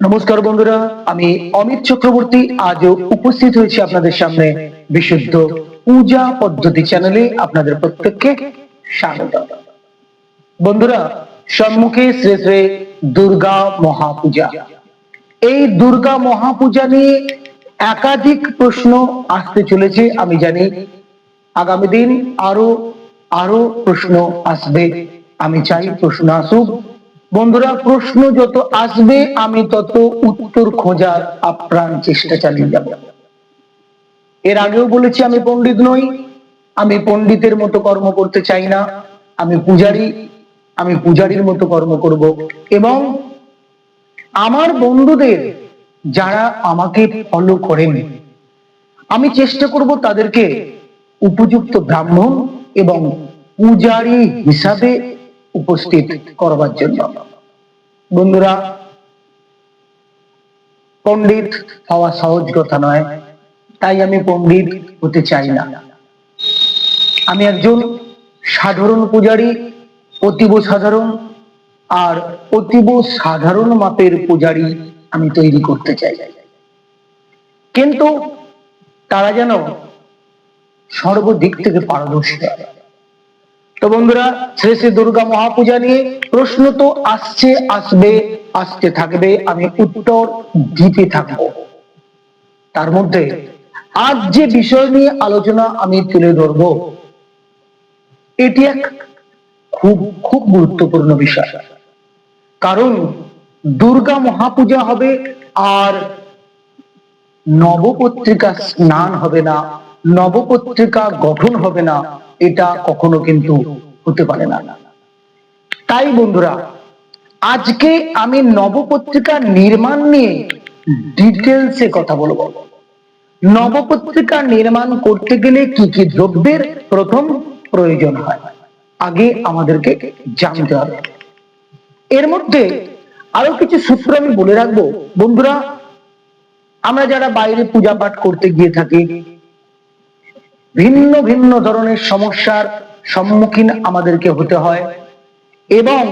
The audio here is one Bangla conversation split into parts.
নমস্কার বন্ধুরা, আমি অমিত চক্রবর্তী আজও উপস্থিত হয়েছি আপনাদের সামনে বিশুদ্ধ পূজা পদ্ধতি চ্যানেলে। আপনাদের প্রত্যেককে স্বাগত। বন্ধুরা, সম্মুখে শ্রী শ্রী দুর্গা মহাপূজা। এই দুর্গা মহাপূজা নিয়ে একাধিক প্রশ্ন আসতে চলেছে। আমি জানি আগামী দিন আরও আরও প্রশ্ন আসবে। আমি চাই প্রশ্ন আসুক। বন্ধুরা, প্রশ্ন যত আসবে, আমি তত উত্তর খোঁজার আপ্রাণ চেষ্টা চালিয়ে যাব। এর আগেও বলেছি, আমি পণ্ডিত নই। আমি পণ্ডিতের মতো কর্ম করতে চাই না। আমি পূজারি। আমি পূজারির মতো কর্ম করব। এবং আমার বন্ধুদের যারা আমাকে ফলো করেন, আমি চেষ্টা করব তাদেরকে উপযুক্ত ব্রাহ্মণ এবং পূজারী হিসাবে উপস্থিত করবার জন্য। বন্ধুরা, পণ্ডিত হওয়া সহজ কথা নয়, তাই আমি পণ্ডিত হতে চাই না। আমি একজন সাধারণ পূজারী, অতীব সাধারণ, আর অতীব সাধারণ মাপের পূজারী আমি তৈরি করতে চাই। কিন্তু তারা যেন সর্বদিক থেকে পারদর্শী হয়। তো বন্ধুরা, শ্রী শ্রী দুর্গা মহাপূজা নিয়ে প্রশ্ন তো আসছে, আসবে, আসতে থাকবে। আমি উত্তর দিতে থাকব। তার মধ্যে আজ যে বিষয় নিয়ে আলোচনা আমি তুলে ধরব, এটি এক খুব খুব গুরুত্বপূর্ণ বিষয়। কারণ দুর্গা মহাপূজা হবে আর নবপত্রিকা স্নান হবে না, নবপত্রিকা গঠন হবে না। এটা কখনো কিন্তু হতে পারে না। তাই বন্ধুরা, আজকে আমি নবপত্রিকা নির্মাণ নিয়ে ডিটেলসে কথা বলব। নবপত্রিকা নির্মাণ করতে গেলে কি কি দ্রব্যের প্রথম প্রয়োজন হয়, আগে আমাদেরকে জানতে হবে। এর মধ্যে আরও কিছু সূত্র আমি বলে রাখব। বন্ধুরা, আমরা যারা বাইরে পূজা পাঠ করতে গিয়ে থাকি ভিন্ন ভিন্ন ধরনের সমস্যার সম্মুখীন আমাদেরকে হতে হয় এবং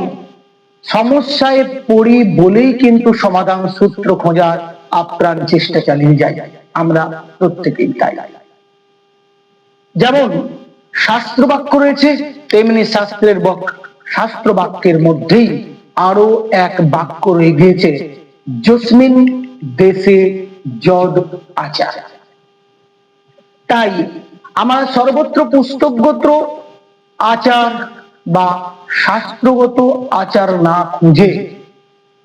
সমস্যায় পড়ি বলেই কিন্তু সমাধান সূত্র খোঁজার আপ্রাণ চেষ্টা চালিয়ে যাই। আমরা প্রত্যেকেই তাই। যেমন শাস্ত্র বাক্য রয়েছে, তেমনি শাস্ত্রের শাস্ত্র বাক্যের মধ্যেই আরও এক বাক্য রয়ে গিয়েছে, জসমিন দেশে যদ আচার। তাই আমার সর্বত্র পুস্তকগত আচার বা শাস্ত্রগত আচার না খুঁজে।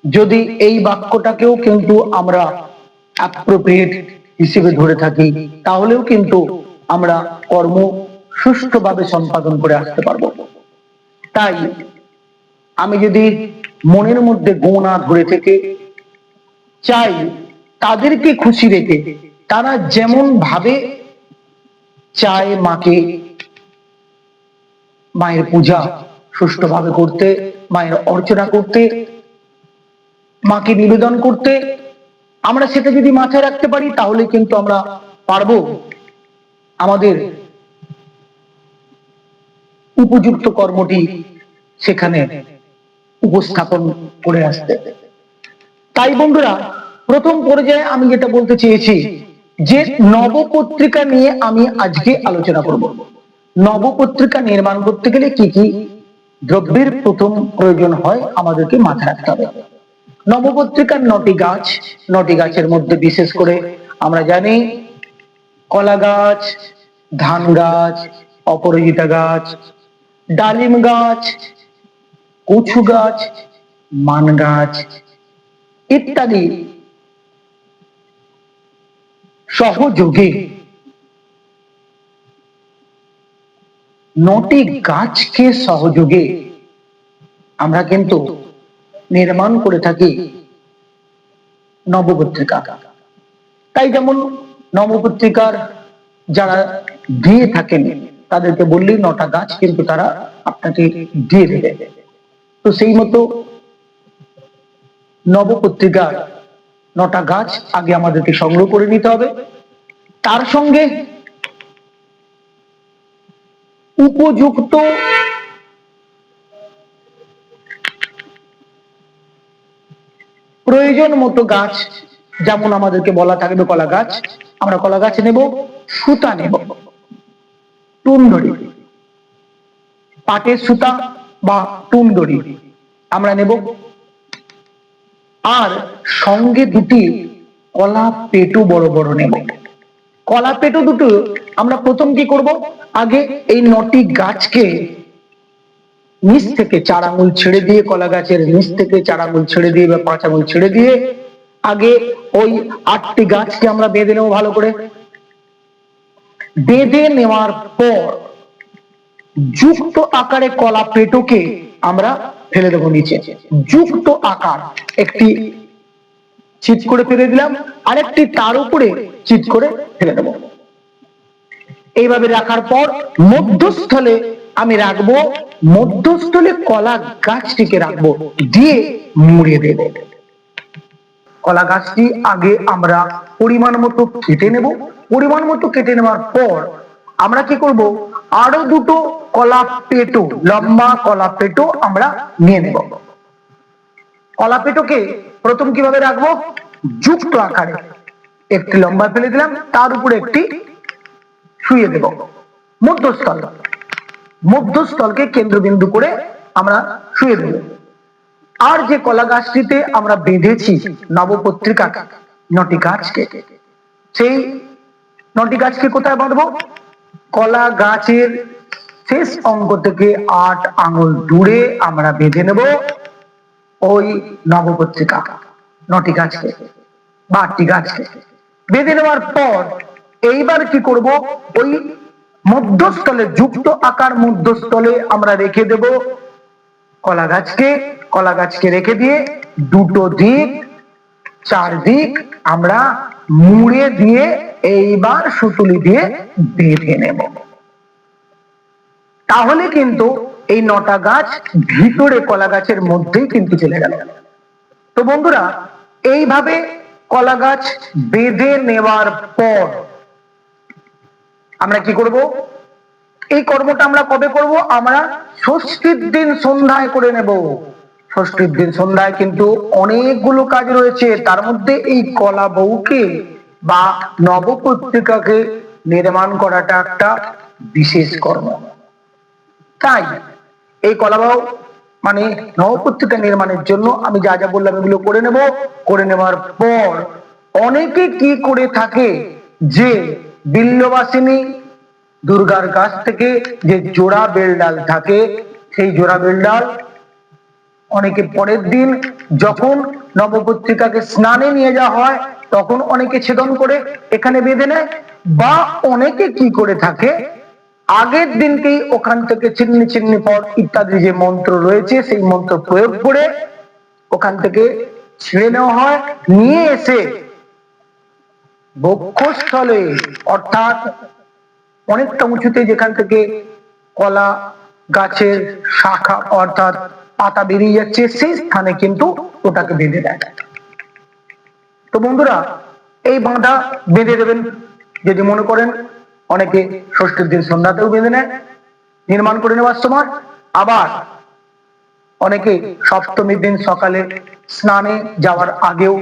যদি এই বাক্যটাকেও কিন্তু আমরা অ্যাপ্রোপ্রিয়েট হিসেবে ধরে থাকি, তাহলেও কিন্তু আমরা কর্ম সুষ্ঠুভাবে সম্পাদন করে আসতে পারব। তাই আমি যদি মনের মধ্যে গোনা ধরে থেকে চাই, তাদেরকে খুশি রেখে, তারা যেমন ভাবে চায় মাকে মায়ের পূজা সুষ্ঠুভাবে করতে, মায়ের অর্চনা করতে, মাকে নিবেদন করতে। আমরা সেটা যদি মাথায় রাখতে পারি, তাহলে কিন্তু আমরা পারব আমাদের উপযুক্ত কর্মটি সেখানে উপস্থাপন করে আসতে। তাই বন্ধুরা, প্রথম পর্যায়ে আমি যেটা বলতে চেয়েছি যে নবপত্রিকা নিয়ে আমি আজকে আলোচনা করব। নবপত্রিকা নির্মাণ করতে গেলে কি কি দ্রব্যের প্রথম প্রয়োজন হয় আমাদেরকে মাথায় রাখতে হবে। নবপত্রিকার নটি গাছ, নটি গাছের মধ্যে বিশেষ করে আমরা জানি কলা গাছ, ধান গাছ, অপরাজিতা গাছ, ডালিম গাছ, কচু গাছ, মান গাছ ইত্যাদি সহযোগে। নটি গাছকে সহযোগে। আমরা কিন্তু নির্মাণ করে থাকি নবপত্রিকা। তাই যেমন নবপত্রিকার যারা দিয়ে থাকেন, তাদেরকে বললেই নটা গাছ কিন্তু তারা আপনাকে দিয়ে দেবে। তো সেই মতো নবপত্রিকার নটা গাছ আগে আমাদেরকে সংগ্রহ করে নিতে হবে। তার সঙ্গে উপযুক্ত প্রয়োজন মতো গাছ, যেমন আমাদেরকে বলা থাকবে কলা গাছ, আমরা কলা গাছ নেব, সুতা নেব, টুনদড়ি, পাটের সুতা বা টুনদড়ি আমরা নেব। আর সঙ্গে দুটি কলা পেটু বড় বড় নেব। কলা পেটু দুটো আমরা প্রথম কি করব? আগে এই নটি গাছকে নিচ থেকে চার আঙুল ছেড়ে দিয়ে, কলা গাছের নিচ থেকে চার আঙুল ছেড়ে দিয়ে বা পাঁচ আঙুল ছেড়ে দিয়ে আগে ওই আটটি গাছকে আমরা বেঁধে নেব ভালো করে। বেঁধে নেওয়ার পর যুক্ত আকারে কলা পেটোকে আমরা ফেলে দেবো নিচে। যুক্ত আকার একটি চিট করে ফেলে দিলাম, আরেকটি তার উপরে চিট করে ফেলে দেবো। এইভাবে রাখার পর মধ্যস্থলে আমি রাখব, মধ্যস্থলে কলা গাছটিকে রাখব, দিয়ে মুড়ে দেব। কলা গাছটি আগে আমরা পরিমাণ মতো কেটে নেব। পরিমাণ মতো কেটে নেওয়ার পর আমরা কি করব? আরও দুটো কলা পেটো, লম্বা কলা পেটো আমরা নিয়ে নেব। কলা পেটোকে প্রথম কীভাবে রাখব? যুক্ত আকারে। একটি লম্বা ফেলে দিলাম, তার উপরে একটি শুয়ে দেব। মধ্যস্থল। মধ্যস্থলকে কেন্দ্রবিন্দু করে আমরা শুয়ে দেব। আর যে কলা গাছটিতে আমরা বেঁধেছি নবপত্রিকা, নটি গাছকে, সেই নটি গাছকে কোথায় বাঁধবো? কলা গাছের শেষ অঙ্গ থেকে আট আঙুল দূরে আমরা বেঁধে নেব। ওই নবপত্রিকা নটি গাছকে বা আটটি গাছকে বেঁধে নেওয়ার পর এইবার কি করব? ওই মধ্যস্থলে, যুক্ত আকার মধ্যস্থলে আমরা রেখে দেব কলা গাছকে। কলা গাছকে রেখে দিয়ে দুটো দিক, চার দিক আমরা মুড়ে দিয়ে এইবার সুতুলি দিয়ে বেঁধে নেব। তাহলে কিন্তু এই নটা গাছ ভিতরে কলা গাছের মধ্যেই কিন্তু চলে গেল। তো বন্ধুরা, এইভাবে কলা গাছ বেঁধে নেওয়ার পর আমরা কি করব? এই কর্মটা আমরা কবে করব? আমরা ষষ্ঠীর দিন সন্ধ্যায় করে নেব। ষষ্ঠীর দিন সন্ধ্যায় কিন্তু অনেকগুলো কাজ রয়েছে। তার মধ্যে এই কলা বউকে বা নবপত্রিকাকে নির্মাণ করাটা একটা বিশেষ কর্ম। তাই এই কলাবাউ মানে নবপত্রিকা নির্মাণের জন্য আমি যা যা বললাম এগুলো করে নেব, করে নেওয়ার পর অনেকে কি করে থাকে যে বিল্লবাসিনী দুর্গার কাছ থেকে যে জোড়া বেলডাল থাকে, সেই জোড়া বেলডাল অনেকে পরের দিন যখন নবপত্রিকাকে স্নানে নিয়ে যাওয়া হয়, তখন অনেকে ছেদন করে এখানে বেঁধে নেয় বা অনেকে কি করে থাকে আগের দিনকেই ওখান থেকে চিন্নি চিন্নি পদ ইত্যাদি যে মন্ত্র রয়েছে, সেই মন্ত্র প্রয়োগ করে ওখান থেকে ছিঁড়ে নেওয়া হয়। নিয়ে এসে বক্ষস্থলে, অর্থাৎ অনেকটা উঁচুতে যেখান থেকে কলা গাছের শাখা, অর্থাৎ পাতা বেরিয়ে যাচ্ছে, সেই স্থানে কিন্তু ওটাকে বেঁধে দেয়। তো বন্ধুরা, এই বাঁধা বেঁধে দেবেন। যদি মনে করেন অনেকে ষষ্ঠীর দিন সন্ধ্যাতেও বেঁধে নেয়, নির্মাণ করে নেওয়ার সময়। আবার অনেকে সপ্তমীর দিন সকালে স্নানে যাওয়ার আগেও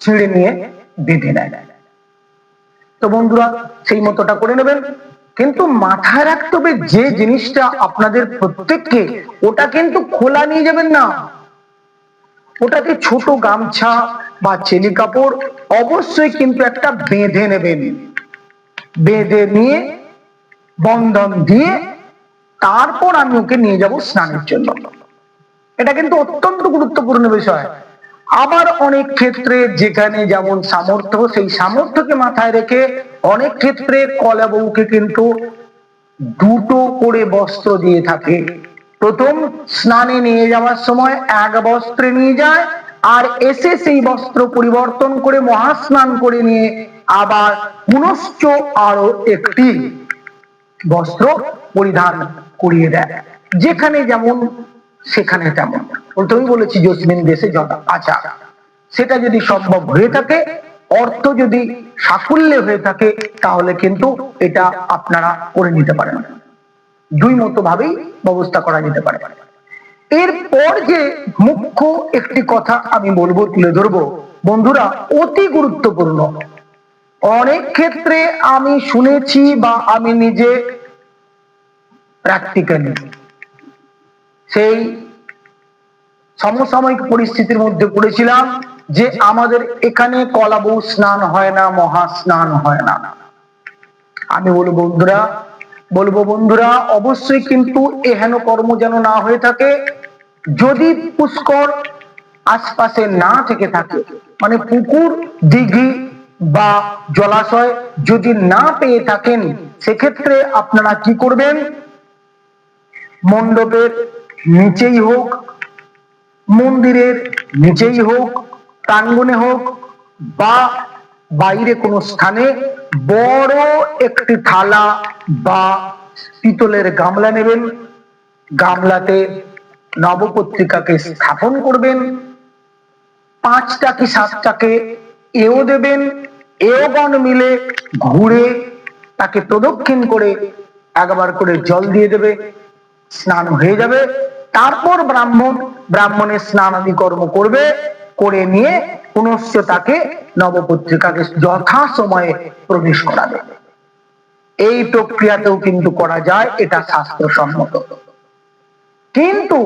ছিঁড়ে নিয়ে বেঁধে নেয়। তো বন্ধুরা, সেই মতোটা করে নেবেন। কিন্তু মাথায় রাখতে হবে, যে জিনিসটা আপনাদের প্রত্যেককে, ওটা কিন্তু খোলা নিয়ে যাবেন না। ওটাকে ছোট গামছা বা চেলি কাপড় অবশ্যই কিন্তু একটা বেঁধে নেবেন। বেঁধে নিয়ে, বন্ধন দিয়ে তারপর আমি ওকে নিয়ে যাব স্নানের জন্য। এটা কিন্তু অত্যন্ত গুরুত্বপূর্ণ বিষয়। আবার অনেক ক্ষেত্রে যেখানে যেমন সামর্থ্য, সেই সামর্থ্যকে মাথায় রেখে অনেক ক্ষেত্রে কলা বউকে কিন্তু দুটো করে বস্ত্র দিয়ে থাকে। প্রথম, স্নানে নিয়ে যাওয়ার সময় এক বস্ত্রে নিয়ে যায়, আর এসে সেই বস্ত্র পরিবর্তন করে মহাস্নান করে নিয়ে আবার পুনশ্চ আরও একটি বস্ত্র পরিধান করিয়ে দেয়। যেখানে যেমন, সেখানে তেমন। প্রথমেই বলেছি জসমিন দেশে যথা আচ্ছা সেটা যদি সম্ভব হয়ে থাকে, অর্থ যদি সাফল্যে হয়ে থাকে, তাহলে কিন্তু এটা আপনারা করে নিতে পারেন। দুই মতো ভাবেই ব্যবস্থা করা যেতে পারে। এরপর যে মুখ্য একটি কথা আমি বলব, তুলে ধরবো, বন্ধুরা, অতি গুরুত্বপূর্ণ। অনেক ক্ষেত্রে আমি শুনেছি বা আমি নিজে প্র্যাকটিক্যালি সেই সমসাময়িক পরিস্থিতির মধ্যে পড়েছিলাম যে আমাদের এখানে কলাবউ স্নান হয় না, মহা স্নান হয় না। আমি বলব, বন্ধুরা বলব, বন্ধুরা, অবশ্যই কিন্তু এহেন কর্ম যেন না হয়ে থাকে। যদি পুষ্কর আশপাশে না থেকে থাকে মানে পুকুর, দিঘি বা জলাশয় যদি না পেয়ে থাকেন, সেক্ষেত্রে আপনারা কি করবেন? মণ্ডপের নিচেই হোক, মন্দিরের নিচেই হোক, প্রাঙ্গণে হোক বা বাইরে কোনো স্থানে বড় একটি থালা বা পিতলের গামলা নেবেন। গামলাতে নবপত্রিকাকে স্থাপন করবেন। পাঁচটা কি সাতটাকে এও দেবেন এওগণ মিলে ঘুরে তাকে প্রদক্ষিণ করে একবার করে জল দিয়ে দেবে, স্নান হয়ে যাবে। তারপর ব্রাহ্মণ, ব্রাহ্মণের স্নান আদি কর্ম করবে, করে নিয়ে পুনশ্চ তাকে নবপত্রিকাকে যথা সময়ে প্রবেশ করাবে। এই প্রক্রিয়াতেও কিন্তু করা যায়, এটা শাস্ত্রসম্মত। কিন্তু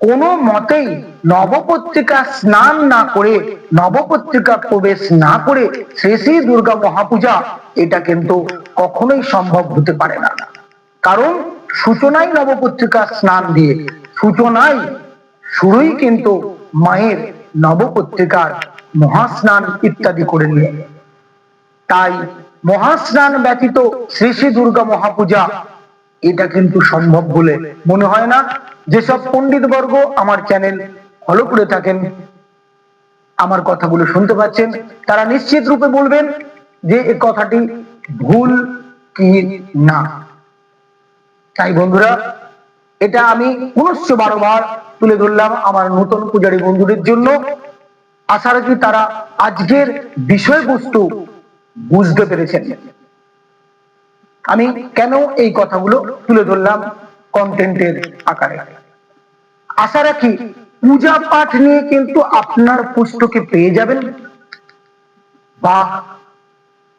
কোন মতেই নবপত্রিকা স্নান না করে, নবপত্রিকা প্রবেশ না করে শ্রী শ্রী দুর্গা মহাপূজা, এটা কিন্তু কখনোই সম্ভব হতে পারে না। কারণ সূচনাই নবপত্রিকা স্নান দিয়ে, সূচনাই শুরুই কিন্তু মায়ের নবপত্রিকার মহাস্নান ইত্যাদি করে নিয়ে। তাই মহাস্নান ব্যতীত শ্রী শ্রী দুর্গা মহাপূজা এটা কিন্তু সম্ভব বলে মনে হয় না। যেসব পণ্ডিত বর্গ আমার চ্যানেল ফলো করে থাকেন, আমার কথাগুলো শুনতে পাচ্ছেন, তারা নিশ্চিত রূপে বলবেন যে এই কথাটি ভুল কি না। তাই বন্ধুরা, এটা আমি পুনশ্চ বারবার তুলে ধরলাম আমার নতুন পূজারী বন্ধুদের জন্য। আশা রাখি তারা আজকের বিষয়বস্তু বুঝতে পেরেছেন। আমি কেন এই কথাগুলো তুলে ধরলাম কন্টেন্টের আকারে? আশা রাখি পূজা পাঠ নিয়ে কিন্তু আপনার পুষ্টকে পেয়ে যাবেন। বা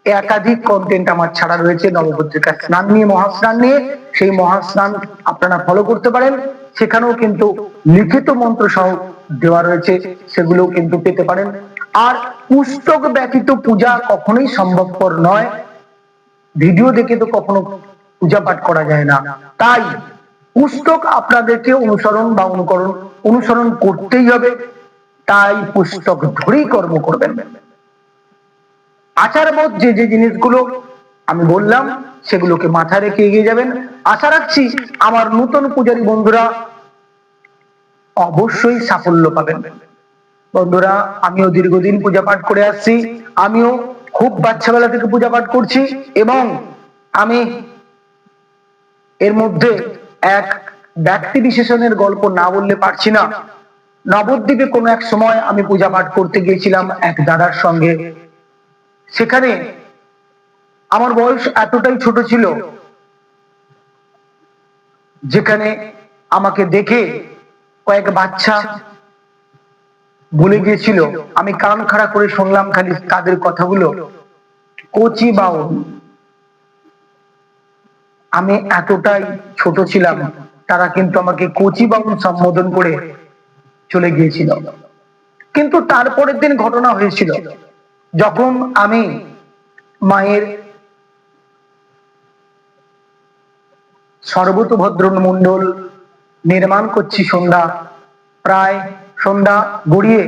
একাধিক কন্টেন্ট আমার ছাড়া রয়েছে নবপত্রিকা স্নান নিয়ে, মহাস্নান নিয়ে। সেই মহাস্নান আপনারা ফলো করতে পারেন। সেখানেও কিন্তু লিখিত মন্ত্র সহ দেওয়া রয়েছে, সেগুলোও কিন্তু পেতে পারেন। আর পুস্তক ব্যতীত পূজা কখনোই সম্ভবপর নয়। ভিডিও দেখে তো কখনো পূজা পাঠ করা যায় না। তাই পুস্তক আপনাদেরকে অনুসরণ বা অনুকরণ, অনুসরণ করতেই হবে। তাই পুস্তক ধরেই কর্ম করবেন। আচারবোধ যে যে জিনিসগুলো আমি বললাম, সেগুলোকে মাথায় রেখে এগিয়ে যাবেন। আশা রাখছি আমার নতুন পূজারী বন্ধুরা অবশ্যই সাফল্য পাবেন। বন্ধুরা, আমিও দীর্ঘদিন পূজা পাঠ করে আসছি। আমিও খুব বাচ্চাবেলা থেকে পূজা পাঠ করছি এবং আমি এর মধ্যে এক ব্যক্তি বিশেষণের গল্প না বললে পারছি না। নবদ্বীপে কোনো এক সময় আমি পূজা পাঠ করতে গিয়েছিলাম এক দাদার সঙ্গে। সেখানে আমার বয়স এতটাই ছোট ছিল যেখানে আমাকে দেখে কয়েক বাচ্চা বলে গিয়েছিল। আমি কান খাড়া করে শুনলাম খালি তাদের কথাগুলো। কচি বাউল। আমি এতটাই ছোট ছিলাম, তারা কিন্তু আমাকে কচি বাউল সম্বোধন করে চলে গিয়েছিল। কিন্তু তারপরের দিন ঘটনা হয়েছিল, যখন আমি মায়ের সর্বতভদ্র মন্ডল নির্মাণ করছি সন্ধ্যা প্রায় সন্ধ্যা গড়িয়ে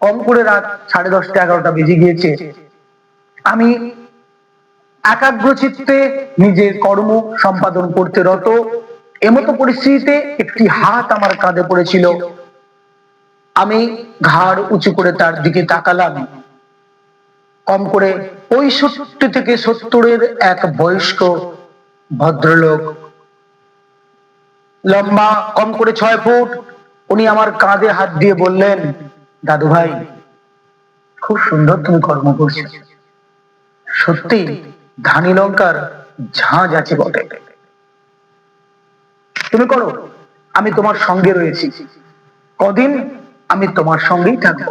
কম করে রাত সাড়ে দশটা এগারোটা বেজে গিয়েছে। আমি একাগ্র চিত্তে নিজের কর্ম সম্পাদন করতে রত। এমতো পরিস্থিতিতে একটি হাত আমার কাঁধে পড়েছিল। আমি ঘাড় উঁচু করে তার দিকে তাকালাম। কম করে পঁয়ষট্টি থেকে সত্তরের এক বয়স্ক ভদ্রলোক। লম্বা, কম করে ছয় ফুট উনি আমার কাঁধে হাত দিয়ে বললেন, দাদু ভাই, খুব সুন্দর তুমি কর্ম করছ। সত্যি ধানি লঙ্কার ঝাঁজ আছে বটে। তুমি করো, আমি তোমার সঙ্গে রয়েছি। কদিন আমি তোমার সঙ্গেই থাকব।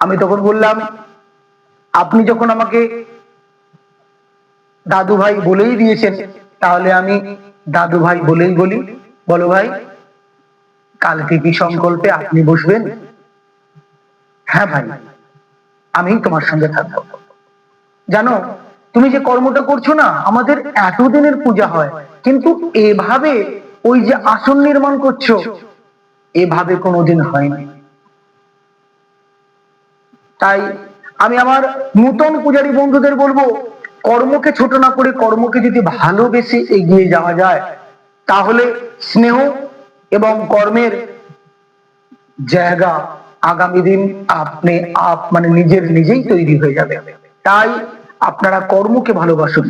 আমি তখন বললাম, আপনি যখন আমাকে দাদু ভাই বলেই দিয়েছেন, তাহলে আমি দাদু ভাই বলেই বলি। বলো ভাই কালকে কি সংকল্পে আপনি বসবেন? হ্যাঁ ভাই, আমি তোমার সঙ্গে থাকব। জানো, তুমি যে কর্মটা করছ না, আমাদের এতদিনের পূজা হয়, কিন্তু এভাবে ওই যে আসন নির্মাণ করছ, এভাবে কোনোদিন হয়নি। তাই আমি আমার নূতন পূজারী বন্ধুদের বলব, কর্মকে ছোট না করে কর্মকে যদি ভালোবেসে এগিয়ে যাওয়া যায়, তাহলে স্নেহ এবং কর্মের জায়গা আগামী দিন আপনি আপ মানে নিজের নিজেই তৈরি হয়ে যাবে। তাই আপনারা কর্মকে ভালোবাসুন।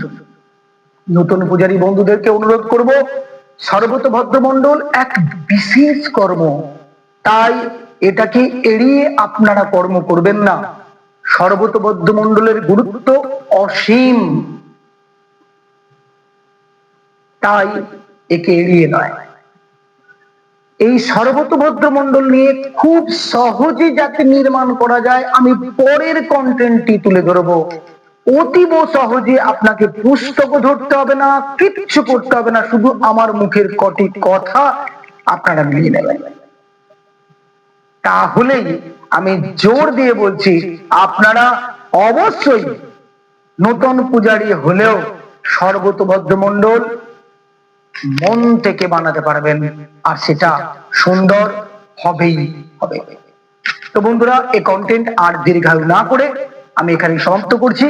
নতুন পূজারী বন্ধুদেরকে অনুরোধ করব সর্বত ভদ্রমন্ডল এক বিশেষ কর্ম। তাই এটাকে এড়িয়ে আপনারা কর্ম করবেন না। সর্বতবদ্ধ মন্ডলের গুরুত্ব অসীম। তাই একে এড়িয়ে নয়। এই সর্বতভদ্র মন্ডল নিয়ে খুব সহজে যাতে নির্মাণ করা যায়, আমি পরের কন্টেন্টটি তুলে ধরবো। অতীব সহজে আপনাকে পুস্তক ধরতে হবে না, কিচ্ছু করতে হবে না, শুধু আমার মুখের কটি কথা আপনারা মিলিয়ে নেবেন। তাহলেই আমি জোর দিয়ে বলছি, আপনারা অবশ্যই নতুন পূজারী হলেও সর্বতভদ্র মন্ডল মন থেকে বানাতে পারবেন, আর সেটা সুন্দর হবেই হবে। তো বন্ধুরা, এই কন্টেন্ট আর দীর্ঘায়ু না করে আমি এখানে সমাপ্ত করছি।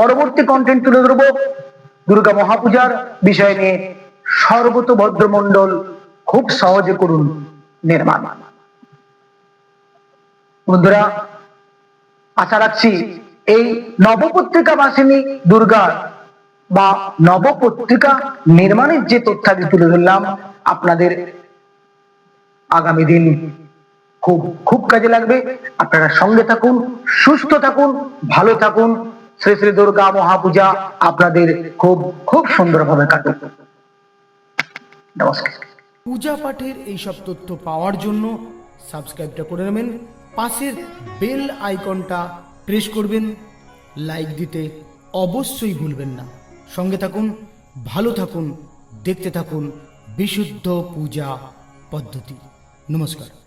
পরবর্তী কন্টেন্ট তুলে ধরবো দুর্গা মহাপূজার বিষয় নিয়ে। সর্বতভদ্র মন্ডল খুব সহজে করুন নির্মাণ। বন্ধুরা, আশা রাখছি এই নবপত্রিকা বাসিনী দুর্গার বা নবপত্রিকা নির্মাণের যে তথ্যাদি তুলে ধরলাম, আপনাদের আগামী দিন খুব খুব কাজে লাগবে। আপনারা সঙ্গে থাকুন, সুস্থ থাকুন, ভালো থাকুন। শ্রী শ্রী দুর্গা মহাপূজা আপনাদের খুব খুব সুন্দরভাবে কাটুক। নমস্কার। পূজা পাঠের এইসব তথ্য পাওয়ার জন্য সাবস্ক্রাইবটা করে নেবেন। পাশের বেল আইকনটা প্রেস করবেন। লাইক দিতে অবশ্যই ভুলবেন না। সঙ্গে থাকুন ভালো থাকুন দেখতে থাকুন বিশুদ্ধ পূজা পদ্ধতি। নমস্কার।